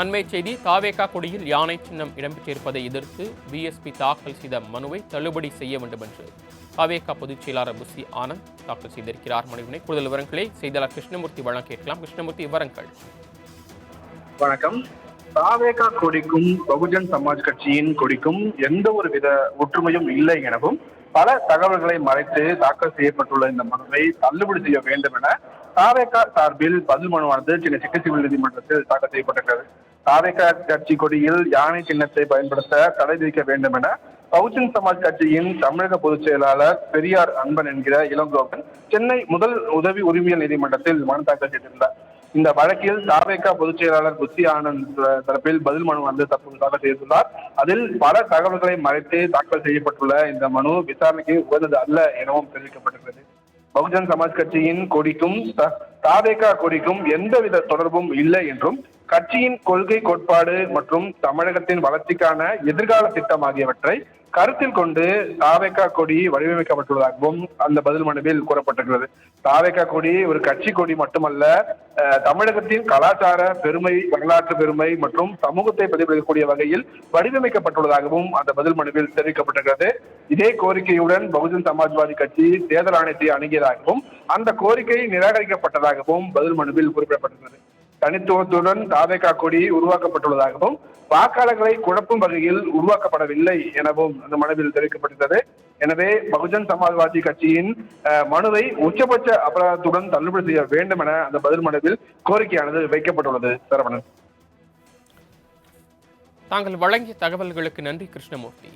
அண்மை செய்தி தாவேகா கொடியில் யானை சின்னம் இடம்பெற்றிருப்பதை எதிர்த்து பிஎஸ்பி தாக்கல் செய்த மனுவை தள்ளுபடி செய்ய வேண்டும் என்று தாவேகா பொதுச் செயலாளர் புசி ஆனந்த் தாக்கல் செய்திருக்கிறார். மனுவினை கூடுதல் விவரங்களை செய்தியாளர் கிருஷ்ணமூர்த்தி வழங்க கேட்கலாம். கிருஷ்ணமூர்த்தி விவரங்கள். வணக்கம். தாவேகா கொடிக்கும் பகுஜன் சமாஜ் கட்சியின் கொடிக்கும் எந்த ஒரு வித ஒற்றுமையும் இல்லை எனவும் பல தகவல்களை மறைத்து தாக்கல் செய்யப்பட்டுள்ள இந்த மனுவை தள்ளுபடி செய்ய வேண்டும் என தாவேகா சார்பில் பதில் மனுவானது சென்னை சிட்டி சிவில் நீதிமன்றத்தில் தாக்கல் செய்யப்பட்டிருக்கிறது. தாவேகா கட்சி கொடியில் யானை சின்னத்தை பயன்படுத்த தடை விதிக்க வேண்டும் என பகுஜன் சமாஜ் கட்சியின் தமிழக பொதுச் செயலாளர் பெரியார் அன்பன் என்கிற இளங்கோவன் சென்னை முதல் உதவி உரிமையல் நீதிமன்றத்தில் மனு தாக்கல் செய்திருந்தார். இந்த வழக்கில் தாவேகா பொதுச் செயலாளர் புத்தி ஆனந்த் தரப்பில் பதில் மனு வந்து தற்போது தாக்கல் செய்துள்ளார் அதில் பல தகவல்களை மறைத்து தாக்கல் செய்யப்பட்டுள்ள இந்த மனு விசாரணைக்கு உகந்தது அல்ல எனவும் தெரிவிக்கப்பட்டுள்ளது. பகுஜன் சமாஜ் கட்சியின் கொடிக்கும் தாவேகா கொடிக்கும் எந்தவித தொடர்பும் இல்லை என்றும் கட்சியின் கொள்கை கோட்பாடு மற்றும் தமிழகத்தின் வளர்ச்சிக்கான எதிர்கால திட்டம் ஆகியவற்றை கருத்தில் கொண்டு தாவேகா கொடி வடிவமைக்கப்பட்டுள்ளதாகவும் அந்த பதில் மனுவில் கூறப்பட்டிருக்கிறது. தாவேகா கொடி ஒரு கட்சி கொடி மட்டுமல்ல தமிழகத்தின் கலாச்சார பெருமை வரலாற்று பெருமை மற்றும் சமூகத்தை பிரதிபலிக்கக்கூடிய வகையில் வடிவமைக்கப்பட்டுள்ளதாகவும் அந்த பதில் மனுவில் தெரிவிக்கப்பட்டிருக்கிறது. இதே கோரிக்கையுடன் பகுஜன் சமாஜ்வாதி கட்சி தேர்தல் ஆணையத்தை அணுகியதாகவும் அந்த கோரிக்கை நிராகரிக்கப்பட்டதாகவும் பதில் மனுவில் குறிப்பிடப்பட்டிருக்கிறது. தனித்துவத்துடன் தாவேகா கொடி உருவாக்கப்பட்டுள்ளதாகவும் வாக்காளர்களை குழப்பும் வகையில் உருவாக்கப்படவில்லை எனவும் அந்த மனுவில் தெரிவிக்கப்பட்டிருந்தது எனவே பகுஜன் சமாஜ்வாதி கட்சியின் மனுவை உச்சபட்ச அபராதத்துடன் தள்ளுபடி செய்ய வேண்டும் என அந்த பதில் மனுவில் கோரிக்கையானது வைக்கப்பட்டுள்ளது. சரவணன். தாங்கள் வழங்கிய தகவல்களுக்கு நன்றி கிருஷ்ணமூர்த்தி.